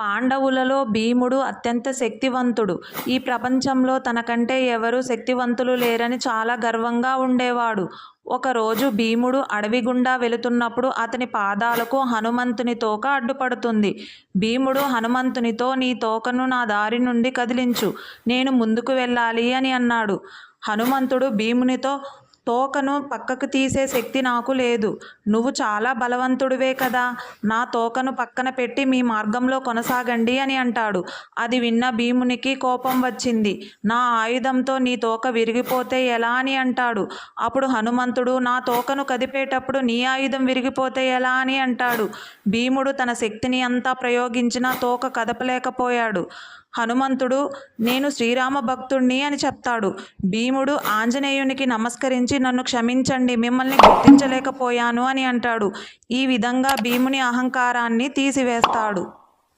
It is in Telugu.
పాండవులలో భీముడు అత్యంత శక్తివంతుడు. ఈ ప్రపంచంలో తనకంటే ఎవరు శక్తివంతులు లేరని చాలా గర్వంగా ఉండేవాడు. ఒకరోజు భీముడు అడవి గుండా వెళుతున్నప్పుడు అతని పాదాలకు హనుమంతుని తోక అడ్డుపడుతుంది. భీముడు హనుమంతునితో నీ తోకను నా దారి నుండి కదిలించు. నేను ముందుకు వెళ్ళాలి అని అన్నాడు. హనుమంతుడు భీమునితో తోకను పక్కకు తీసే శక్తి నాకు లేదు. నువ్వు చాలా బలవంతుడివే కదా. నా తోకను పక్కన పెట్టి మీ మార్గంలో కొనసాగండి అని అంటాడు. అది విన్న భీమునికి కోపం వచ్చింది. నా ఆయుధంతో నీ తోక విరిగిపోతే ఎలా అని అంటాడు. అప్పుడు హనుమంతుడు నా తోకను కదిపేటప్పుడు నీ ఆయుధం విరిగిపోతే ఎలా అని అంటాడు. భీముడు తన శక్తిని అంతా ప్రయోగించినా తోక కదపలేకపోయాడు. హనుమంతుడు నేను శ్రీరామ భక్తుణ్ణి అని చెప్తాడు. భీముడు ఆంజనేయునికి నమస్కరించి నన్ను క్షమించండి మిమ్మల్ని గుర్తించలేకపోయాను అని అంటాడు. ఈ విధంగా భీముని అహంకారాన్ని తీసివేస్తాడు.